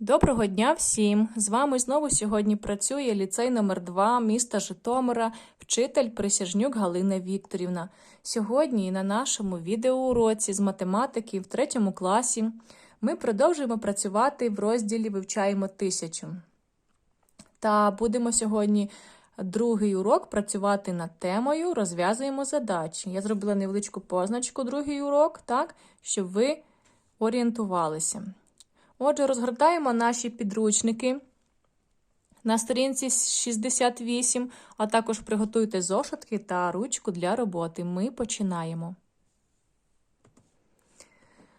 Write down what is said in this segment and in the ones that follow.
Доброго дня всім! З вами знову сьогодні працює ліцей номер 2 міста Житомира, вчитель Присяжнюк Галина Вікторівна. Сьогодні на нашому відеоуроці з математики в третьому класі ми продовжуємо працювати в розділі Вивчаємо тисячу. Та будемо сьогодні другий урок працювати над темою Розв'язуємо задачі. Я зробила невеличку позначку другий урок, так, щоб ви орієнтувалися. Отже, розгортаємо наші підручники на сторінці 68, а також приготуйте зошитки та ручку для роботи. Ми починаємо.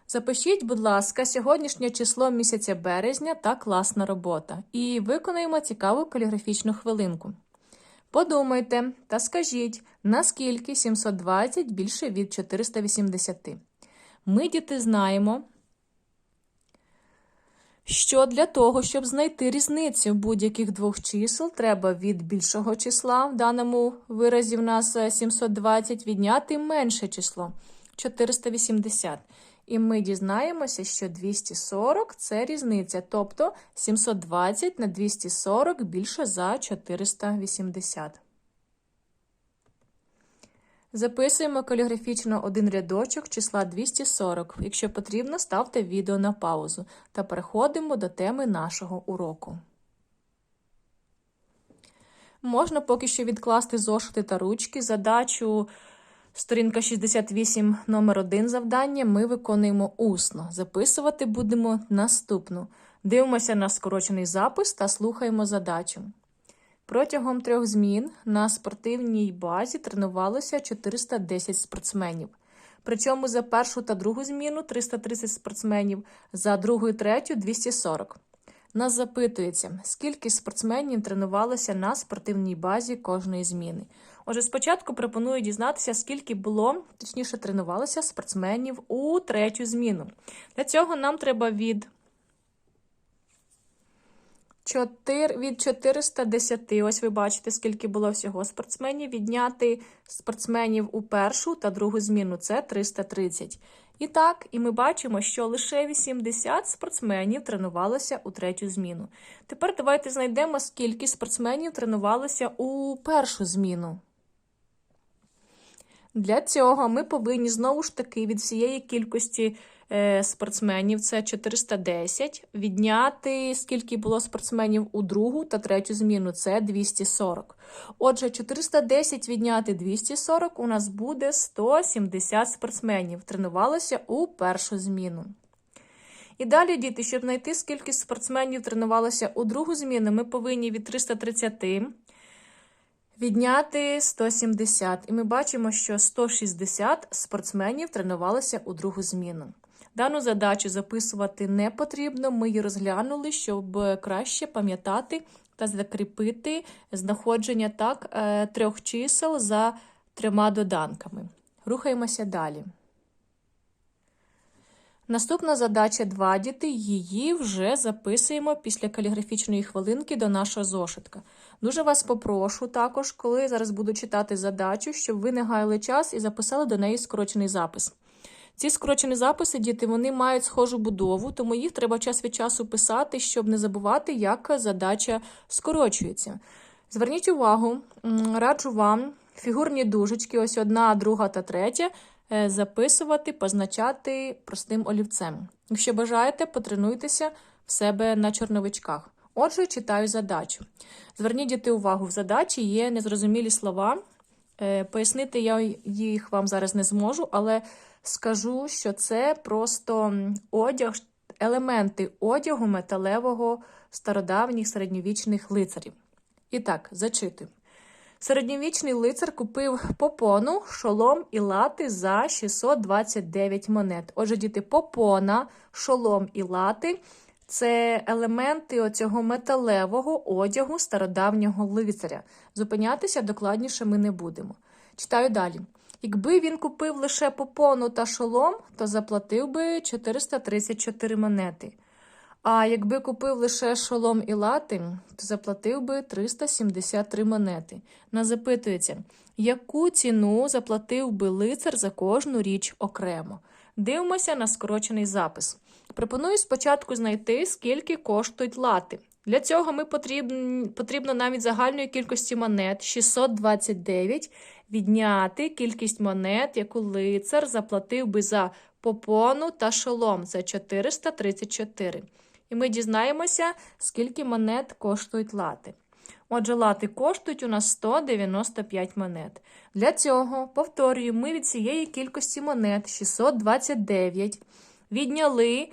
Запишіть, будь ласка, сьогоднішнє число місяця березня та класна робота. І виконуємо цікаву каліграфічну хвилинку. Подумайте та скажіть, наскільки 720 більше від 480. Ми, діти, знаємо, що для того, щоб знайти різницю будь-яких двох чисел, треба від більшого числа, в даному виразі в нас 720, відняти менше число 480. І ми дізнаємося, що 240 це різниця, тобто 720 на 240 більше за 480. Записуємо каліграфічно один рядочок числа 240. Якщо потрібно, ставте відео на паузу та переходимо до теми нашого уроку. Можна поки що відкласти зошити та ручки. Задачу сторінка 68 номер 1 завдання ми виконуємо усно. Записувати будемо наступну. Дивимося на скорочений запис та слухаємо задачу. Протягом трьох змін на спортивній базі тренувалося 410 спортсменів. Причому за першу та другу зміну 330 спортсменів, за другу і третю 240. Нас запитується, скільки спортсменів тренувалося на спортивній базі кожної зміни. Отже, спочатку пропоную дізнатися, скільки було, точніше, тренувалося спортсменів у третю зміну. Для цього нам треба від 4, від 410, ось ви бачите, скільки було всього спортсменів, відняти спортсменів у першу та другу зміну це 330. І так, і ми бачимо, що лише 80 спортсменів тренувалося у третю зміну. Тепер давайте знайдемо, скільки спортсменів тренувалося у першу зміну. Для цього ми повинні знову ж таки від всієї кількості спортсменів, це 410, відняти скільки було спортсменів у другу та третю зміну, це 240. Отже, 410 відняти 240 у нас буде 170 спортсменів. Тренувалося у першу зміну. І далі, діти, щоб знайти, скільки спортсменів тренувалося у другу зміну, ми повинні від 330 Відняти 170. І ми бачимо, що 160 спортсменів тренувалися у другу зміну. Дану задачу записувати не потрібно. Ми її розглянули, щоб краще пам'ятати та закріпити знаходження так е, трьох чисел за трьома доданками. Рухаємося далі. Наступна задача 2 діти. Її вже записуємо після каліграфічної хвилинки до нашого зошитка. Дуже вас попрошу також, коли зараз буду читати задачу, щоб ви не гаяли час і записали до неї скорочений запис. Ці скорочені записи, діти, вони мають схожу будову, тому їх треба час від часу писати, щоб не забувати, як задача скорочується. Зверніть увагу, раджу вам фігурні дужечки, ось одна, друга та третя. Е, записувати, позначати простим олівцем. Якщо бажаєте, потренуйтеся в себе на чорновичках. Отже, читаю задачу. Зверніть діти увагу, в задачі є незрозумілі слова. Е, пояснити я їх вам зараз не зможу, але скажу, що це просто одяг, елементи одягу металевого стародавніх середньовічних лицарів. І так, зачитую. Середньовічний лицар купив попону, шолом і лати за 629 монет. Отже, діти, попона, шолом і лати це елементи оцього металевого одягу стародавнього лицаря. Зупинятися докладніше ми не будемо. Читаю далі. Якби він купив лише попону та шолом, то заплатив би 434 монети. А якби купив лише шолом і лати, то заплатив би 373 монети. Нас запитується, яку ціну заплатив би лицар за кожну річ окремо. Дивимося на скорочений запис. Пропоную спочатку знайти, скільки коштують лати. Для цього ми потрібно, потрібно навіть загальної кількості монет 629 відняти кількість монет, яку лицар заплатив би за попону та шолом. Це 434. І ми дізнаємося, скільки монет коштують лати. Отже, лати коштують у нас 195 монет. Для цього, повторюю, ми від цієї кількості монет 629 відняли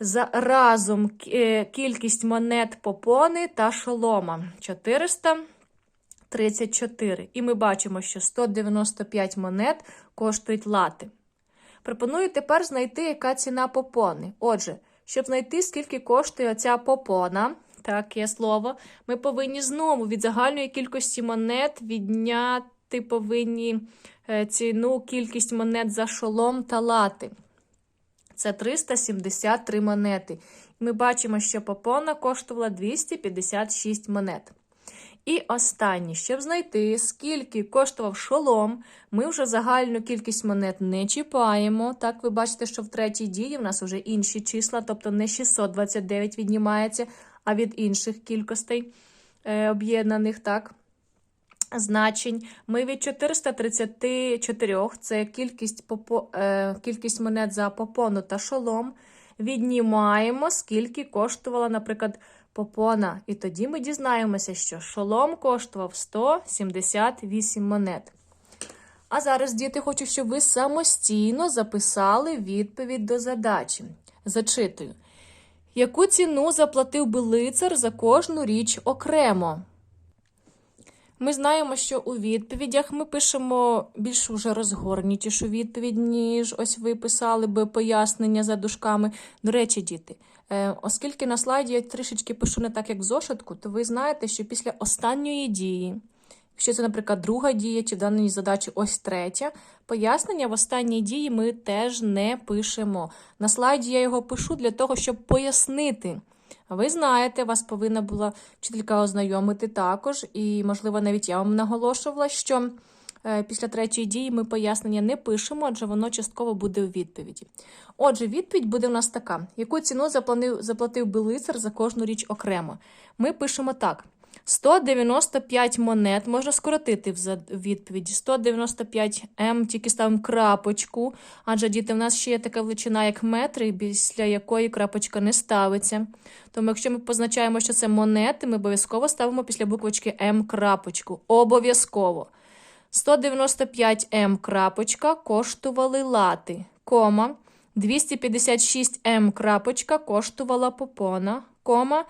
за разом е, кількість монет попони та шолома 434. І ми бачимо, що 195 монет коштують лати. Пропоную тепер знайти, яка ціна попони. Отже, щоб знайти, скільки коштує оця попона, таке слово, ми повинні знову від загальної кількості монет відняти повинні е, ціну кількість монет за шолом та лати. Це 373 монети. Ми бачимо, що попона коштувала 256 монет. І останнє, щоб знайти, скільки коштував шолом, ми вже загальну кількість монет не чіпаємо. Так, ви бачите, що в третій дії в нас вже інші числа, тобто не 629 віднімається, а від інших кількостей е, об'єднаних, так, значень. Ми від 434, це кількість, попо, е, кількість монет за попону та шолом, віднімаємо, скільки коштувала, наприклад, попона. І тоді ми дізнаємося, що шолом коштував 178 монет. А зараз, діти, хочу, щоб ви самостійно записали відповідь до задачі. Зачитую. Яку ціну заплатив би лицар за кожну річ окремо? Ми знаємо, що у відповідях ми пишемо більш уже розгорнітішу відповідь, ніж ось ви писали би пояснення за дужками. До речі, діти, е, оскільки на слайді я трішечки пишу не так, як в зошитку, то ви знаєте, що після останньої дії, якщо це, наприклад, друга дія, чи в даній задачі ось третя, пояснення в останній дії ми теж не пишемо. На слайді я його пишу для того, щоб пояснити. Ви знаєте, вас повинна була вчителька ознайомити також, і, можливо, навіть я вам наголошувала, що е, після третьої дії ми пояснення не пишемо, адже воно частково буде у відповіді. Отже, відповідь буде у нас така: яку ціну заплатив би лицар за кожну річ окремо? Ми пишемо так. 195 монет можна скоротити в відповіді. 195 М, тільки ставимо крапочку, адже діти, в нас ще є така величина, як метри, після якої крапочка не ставиться. Тому, якщо ми позначаємо, що це монети, ми обов'язково ставимо після буквочки М крапочку. Обов'язково. 195 М крапочка коштували лати, кома. 256 М крапочка коштувала попона, кома.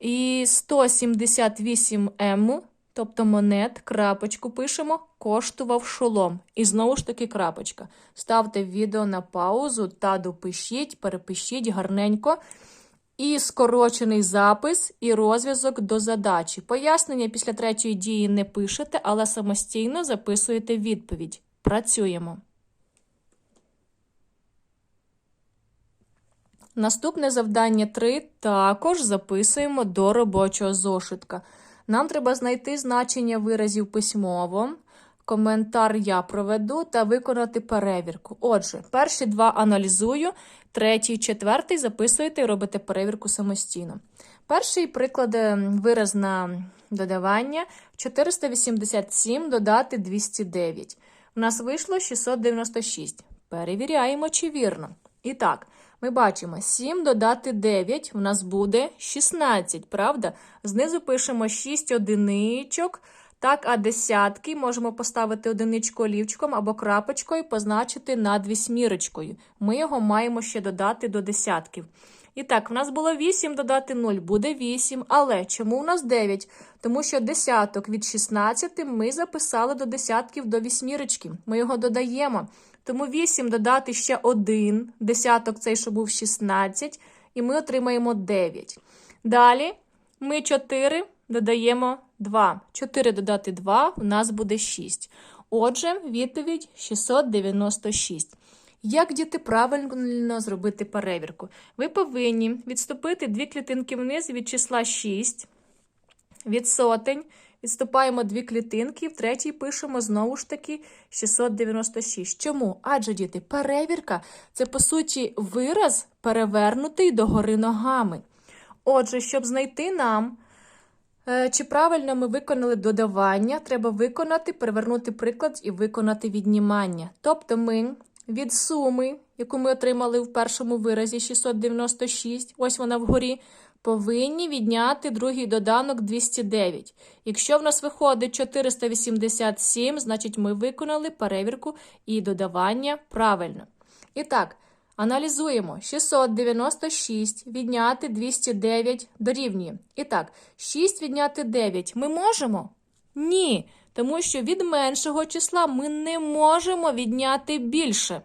І 178 М, тобто монет, крапочку пишемо, коштував шолом. І знову ж таки крапочка. Ставте відео на паузу та допишіть, перепишіть гарненько. І скорочений запис, і розв'язок до задачі. Пояснення після третьої дії не пишете, але самостійно записуєте відповідь. Працюємо. Наступне завдання 3 також записуємо до робочого зошитка. Нам треба знайти значення виразів письмово. Коментар я проведу та виконати перевірку. Отже, перші два аналізую, третій, четвертий записуєте і робите перевірку самостійно. Перший приклад е, вираз на додавання 487 додати 209. У нас вийшло 696. Перевіряємо, чи вірно. І так, ми бачимо 7 додати 9, у нас буде 16, правда? Знизу пишемо 6 одиничок. Так, а десятки можемо поставити одиничку олівчиком або крапочкою, позначити над вісьмірочкою. Ми його маємо ще додати до десятків. І так, в нас було 8 додати 0, буде 8. Але чому у нас 9? Тому що десяток від 16 ми записали до десятків до вісьмірочки. Ми його додаємо. Тому 8 додати ще 1, десяток цей, що був 16, і ми отримаємо 9. Далі ми 4 додаємо 2. 4 додати 2 у нас буде 6. Отже, відповідь 696. Як діти правильно зробити перевірку? Ви повинні відступити дві клітинки вниз від числа 6, від сотень Відступаємо дві клітинки, в третій пишемо знову ж таки 696. Чому? Адже діти, перевірка це по суті вираз перевернутий догори ногами. Отже, щоб знайти нам, е, чи правильно ми виконали додавання, треба виконати, перевернути приклад і виконати віднімання. Тобто ми від суми, яку ми отримали в першому виразі 696, ось вона вгорі, повинні відняти другий доданок 209. Якщо в нас виходить 487, значить ми виконали перевірку і додавання правильно. І так, аналізуємо. 696 відняти 209 дорівнює. І так, 6 відняти 9 ми можемо? Ні. Тому що від меншого числа ми не можемо відняти більше.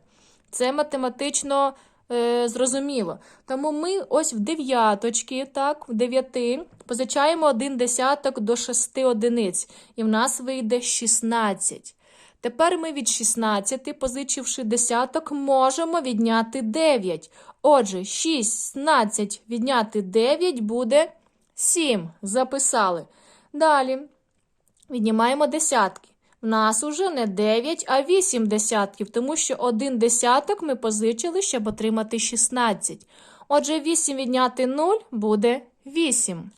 Це математично е, зрозуміло. Тому ми ось в дев'яточки, так, в дев'яти, позичаємо один десяток до шести одиниць, і в нас вийде 16. Тепер ми від 16, позичивши десяток, можемо відняти 9. Отже, 16 відняти 9 буде 7. Записали. Далі віднімаємо десятки. В нас уже не 9, а 8 десятків, тому що один десяток ми позичили, щоб отримати 16. Отже, 8 відняти 0 буде 8.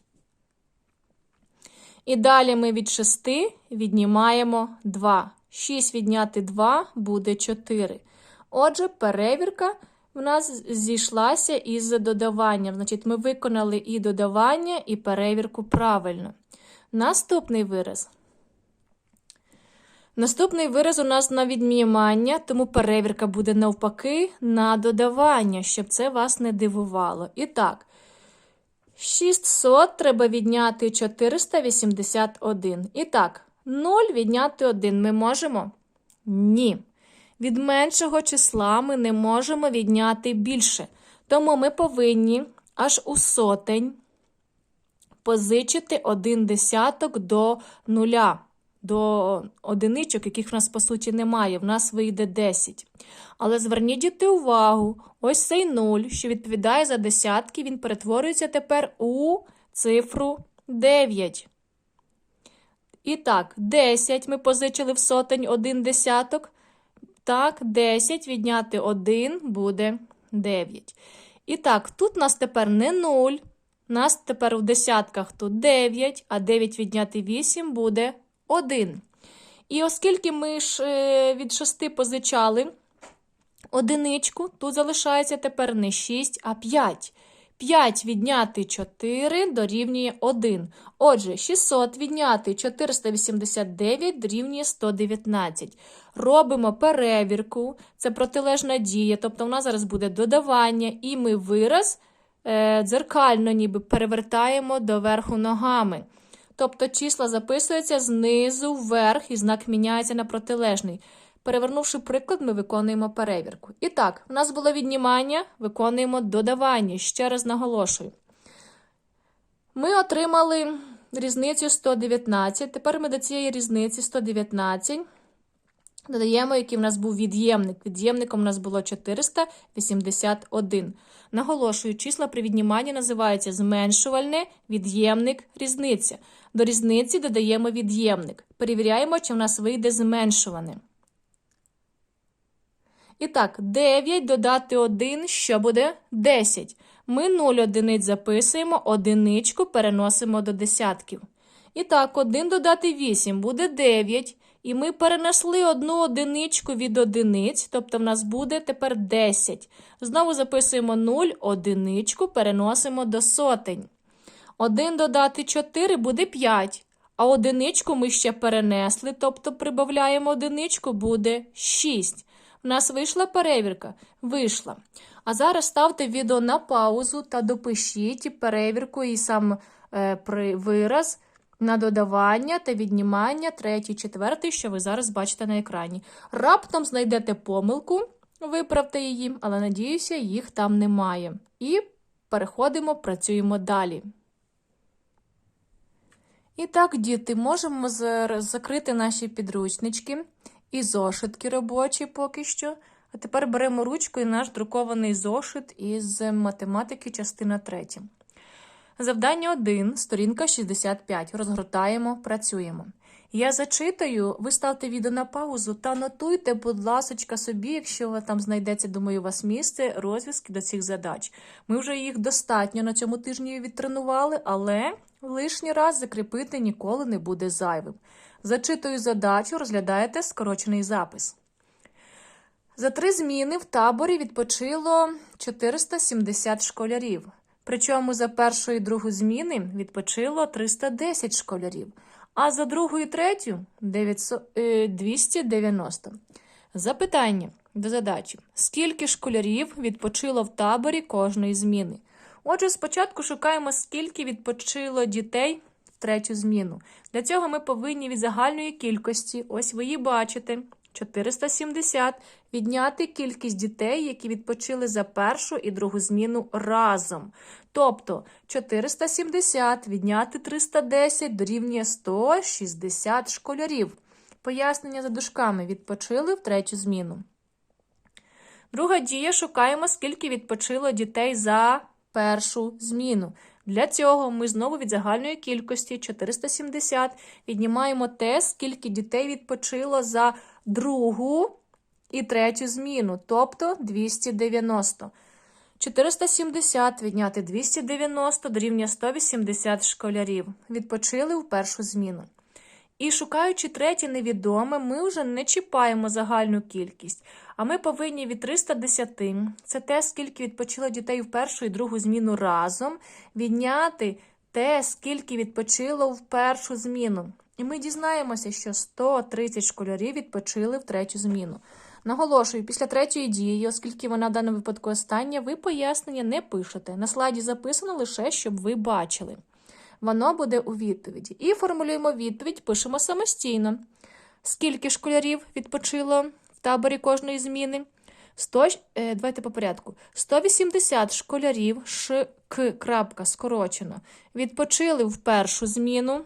І далі ми від 6 віднімаємо 2. 6 відняти 2 буде 4. Отже, перевірка в нас зійшлася із додаванням. Значить, ми виконали і додавання, і перевірку правильно. Наступний вираз. Наступний вираз у нас на віднімання, тому перевірка буде навпаки на додавання, щоб це вас не дивувало. І так, 600 треба відняти 481. І так, 0 відняти 1 ми можемо? Ні. Від меншого числа ми не можемо відняти більше. Тому ми повинні аж у сотень позичити один десяток до нуля, до одиничок, яких в нас, по суті, немає. В нас вийде 10. Але зверніть діти увагу, ось цей 0, що відповідає за десятки, він перетворюється тепер у цифру 9. І так, 10 ми позичили в сотень один десяток. Так, 10 відняти 1 буде 9. І так, тут нас тепер не 0. Нас тепер у десятках тут 9, а 9 відняти 8 буде 1. І оскільки ми ж е, від 6 позичали одиничку, тут залишається тепер не 6, а 5. 5 відняти 4 дорівнює 1. Отже, 600 відняти 489 дорівнює 119. Робимо перевірку, це протилежна дія, тобто у нас зараз буде додавання, і ми вираз е, дзеркально ніби перевертаємо доверху ногами. Тобто числа записуються знизу вверх і знак міняється на протилежний. Перевернувши приклад, ми виконуємо перевірку. І так, у нас було віднімання, виконуємо додавання. Ще раз наголошую. Ми отримали різницю 119. Тепер ми до цієї різниці 119 додаємо, який в нас був від'ємник. Від'ємником у нас було 481. Наголошую, числа при відніманні називаються зменшувальне, від'ємник, різниця. До різниці додаємо від'ємник. Перевіряємо, чи в нас вийде зменшуване. І так, 9 додати 1, що буде 10. Ми 0 одиниць записуємо, одиничку переносимо до десятків. І так, 1 додати 8 буде 9. І ми перенесли одну одиничку від одиниць, тобто в нас буде тепер 10. Знову записуємо 0, одиничку переносимо до сотень. 1 додати 4 буде 5. А одиничку ми ще перенесли, тобто прибавляємо одиничку, буде 6. У нас вийшла перевірка? Вийшла. А зараз ставте відео на паузу та допишіть перевірку і сам е, вираз на додавання та віднімання третій, четвертий, що ви зараз бачите на екрані. Раптом знайдете помилку, виправте її, але надіюся, їх там немає. І переходимо, працюємо далі. І так, діти, можемо закрити наші підручнички і зошитки робочі поки що. А тепер беремо ручку і наш друкований зошит із математики, частина 3. Завдання 1, сторінка 65. Розгортаємо, працюємо. Я зачитаю, ви ставте відео на паузу та нотуйте, будь ласочка, собі, якщо там знайдеться, думаю, у вас місце, розв'язки до цих задач. Ми вже їх достатньо на цьому тижні відтренували, але лишній раз закріпити ніколи не буде зайвим. Зачитую задачу, розглядаєте скорочений запис. За три зміни в таборі відпочило 470 школярів. Причому за першу і другу зміни відпочило 310 школярів, а за другу і третю 900, е, 290. Запитання до задачі: скільки школярів відпочило в таборі кожної зміни? Отже, спочатку шукаємо, скільки відпочило дітей в третю зміну. Для цього ми повинні від загальної кількості, ось ви її бачите, 470, відняти кількість дітей, які відпочили за першу і другу зміну разом. Тобто 470 відняти 310 дорівнює 160 школярів. Пояснення за дужками відпочили в третю зміну. Друга дія шукаємо, скільки відпочило дітей за першу зміну. Для цього ми знову від загальної кількості 470 віднімаємо те, скільки дітей відпочило за другу і третю зміну, тобто 290. 470 відняти 290 дорівнює 180 школярів. Відпочили в першу зміну. І шукаючи третє невідоме, ми вже не чіпаємо загальну кількість, а ми повинні від 310, це те, скільки відпочило дітей в першу і другу зміну разом, відняти те, скільки відпочило в першу зміну. І ми дізнаємося, що 130 школярів відпочили в третю зміну. Наголошую, після третьої дії, оскільки вона в даному випадку остання, ви пояснення не пишете. На слайді записано лише, щоб ви бачили. Воно буде у відповіді. І формулюємо відповідь, пишемо самостійно. Скільки школярів відпочило в таборі кожної зміни? 100, е, давайте по порядку. 180 школярів ш, к, крапка, скорочено, відпочили в першу зміну.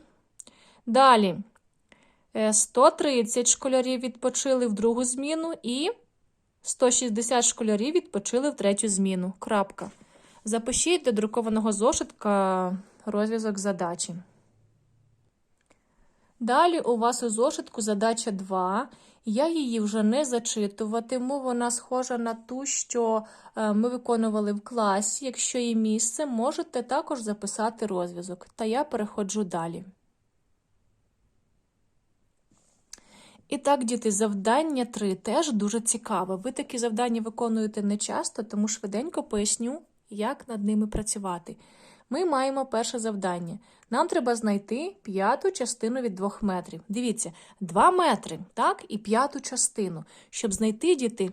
Далі е, 130 школярів відпочили в другу зміну і 160 школярів відпочили в третю зміну. Крапка. Запишіть до друкованого зошитка розв'язок задачі. Далі у вас у зошитку задача 2. Я її вже не зачитуватиму. Вона схожа на ту, що е, ми виконували в класі. Якщо є місце, можете також записати розв'язок. Та я переходжу далі. І так, діти, завдання 3 теж дуже цікаве. Ви такі завдання виконуєте не часто, тому швиденько поясню, як над ними працювати. Ми маємо перше завдання. Нам треба знайти п'яту частину від 2 метрів. Дивіться, 2 метри, так, і п'яту частину. Щоб знайти діти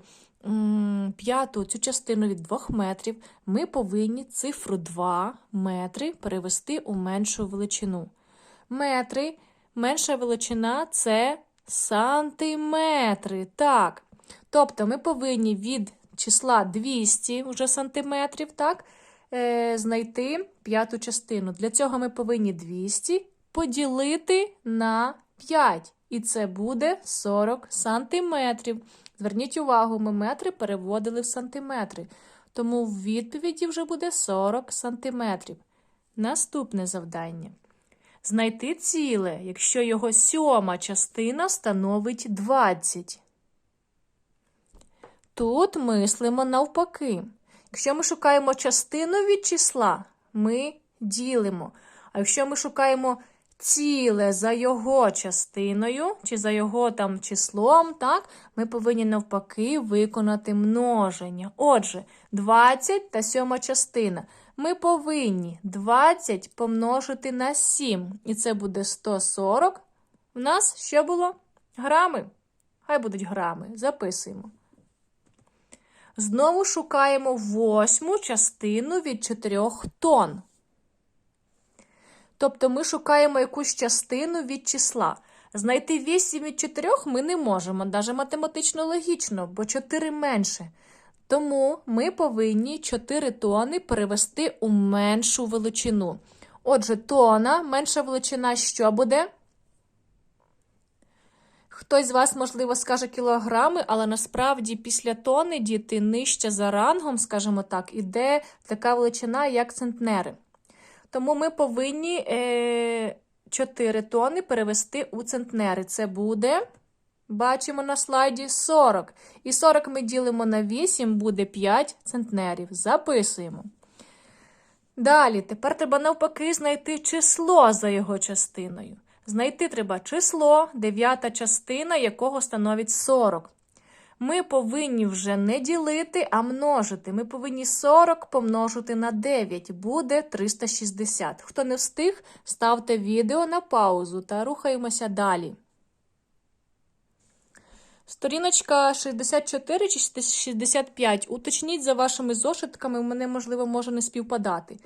п'яту цю частину від 2 метрів, ми повинні цифру 2 метри перевести у меншу величину. Метри, менша величина це сантиметри. Так. Тобто ми повинні від числа 200 вже сантиметрів, так, знайти п'яту частину. Для цього ми повинні 200 поділити на 5. І це буде 40 сантиметрів. Зверніть увагу, ми метри переводили в сантиметри. Тому в відповіді вже буде 40 сантиметрів. Наступне завдання. Знайти ціле, якщо його сьома частина становить 20. Тут мислимо навпаки. Якщо ми шукаємо частину від числа, ми ділимо. А якщо ми шукаємо ціле за його частиною, чи за його там числом, так, ми повинні навпаки виконати множення. Отже, 20 та сьома частина. Ми повинні 20 помножити на 7. І це буде 140. У нас що було? Грами. Хай будуть грами. Записуємо. Знову шукаємо восьму частину від 4 тонн. Тобто ми шукаємо якусь частину від числа. Знайти 8 від 4 ми не можемо, навіть математично логічно, бо 4 менше. Тому ми повинні 4 тони перевести у меншу величину. Отже, тона, менша величина що буде? Хтось з вас, можливо, скаже кілограми, але насправді після тони діти нижче за рангом, скажімо так, іде така величина, як центнери. Тому ми повинні е, 4 тони перевести у центнери. Це буде, бачимо на слайді, 40. І 40 ми ділимо на 8, буде 5 центнерів. Записуємо. Далі, тепер треба навпаки знайти число за його частиною. Знайти треба число, дев'ята частина якого становить 40. Ми повинні вже не ділити, а множити. Ми повинні 40 помножити на 9, буде 360. Хто не встиг, ставте відео на паузу та рухаємося далі. Сторіночка 64 чи 65. Уточніть за вашими зошитками, мене, можливо, може не співпадати.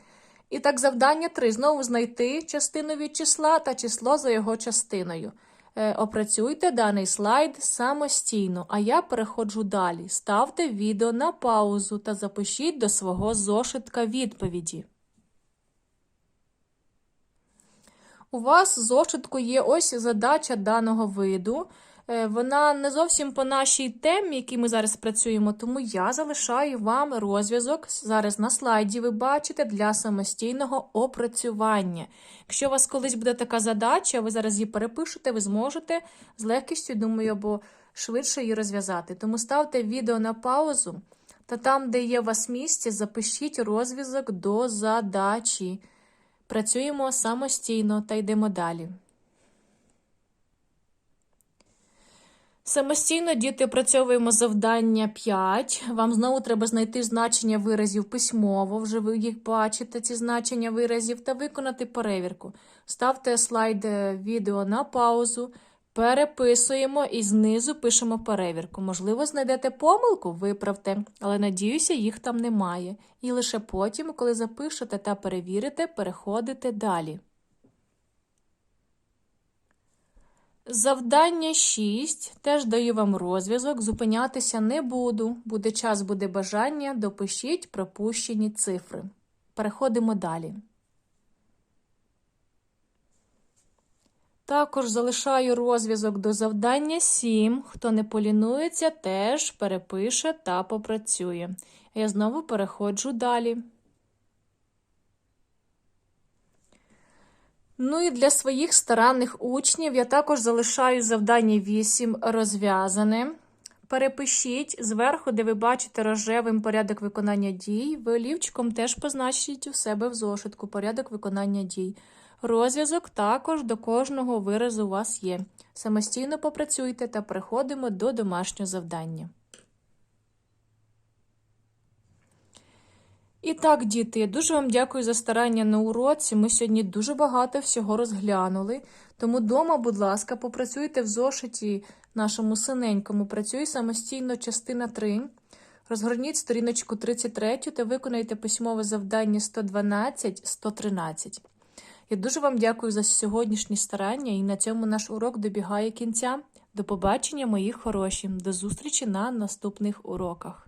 І так, завдання 3. Знову знайти частину від числа та число за його частиною. Е, Опрацюйте даний слайд самостійно, а я переходжу далі. Ставте відео на паузу та запишіть до свого зошитка відповіді. У вас в зошитку є ось задача даного виду. Е, Вона не зовсім по нашій темі, якій ми зараз працюємо, тому я залишаю вам розв'язок. Зараз на слайді ви бачите для самостійного опрацювання. Якщо у вас колись буде така задача, ви зараз її перепишете, ви зможете з легкістю, думаю, або швидше її розв'язати. Тому ставте відео на паузу та там, де є у вас місце, запишіть розв'язок до задачі. Працюємо самостійно та йдемо далі. Самостійно, діти, опрацьовуємо завдання 5. Вам знову треба знайти значення виразів письмово, вже ви їх бачите, ці значення виразів, та виконати перевірку. Ставте слайд відео на паузу, переписуємо і знизу пишемо перевірку. Можливо, знайдете помилку, виправте, але надіюся, їх там немає. І лише потім, коли запишете та перевірите, переходите далі. Завдання 6. Теж даю вам розв'язок. Зупинятися не буду. Буде час, буде бажання. Допишіть пропущені цифри. Переходимо далі. Також залишаю розв'язок до завдання 7. Хто не полінується, теж перепише та попрацює. Я знову переходжу далі. Ну і для своїх старанних учнів я також залишаю завдання 8 розв'язане. Перепишіть зверху, де ви бачите рожевим порядок виконання дій. Ви олівчиком теж позначіть у себе в зошитку порядок виконання дій. Розв'язок також до кожного виразу у вас є. Самостійно попрацюйте та переходимо до домашнього завдання. І так, діти, я дуже вам дякую за старання на уроці. Ми сьогодні дуже багато всього розглянули. Тому дома, будь ласка, попрацюйте в зошиті нашому синенькому. Працюй самостійно частина 3. Розгорніть сторіночку 33 та виконайте письмове завдання 112-113. Я дуже вам дякую за сьогоднішні старання і на цьому наш урок добігає кінця. До побачення, мої хороші. До зустрічі на наступних уроках.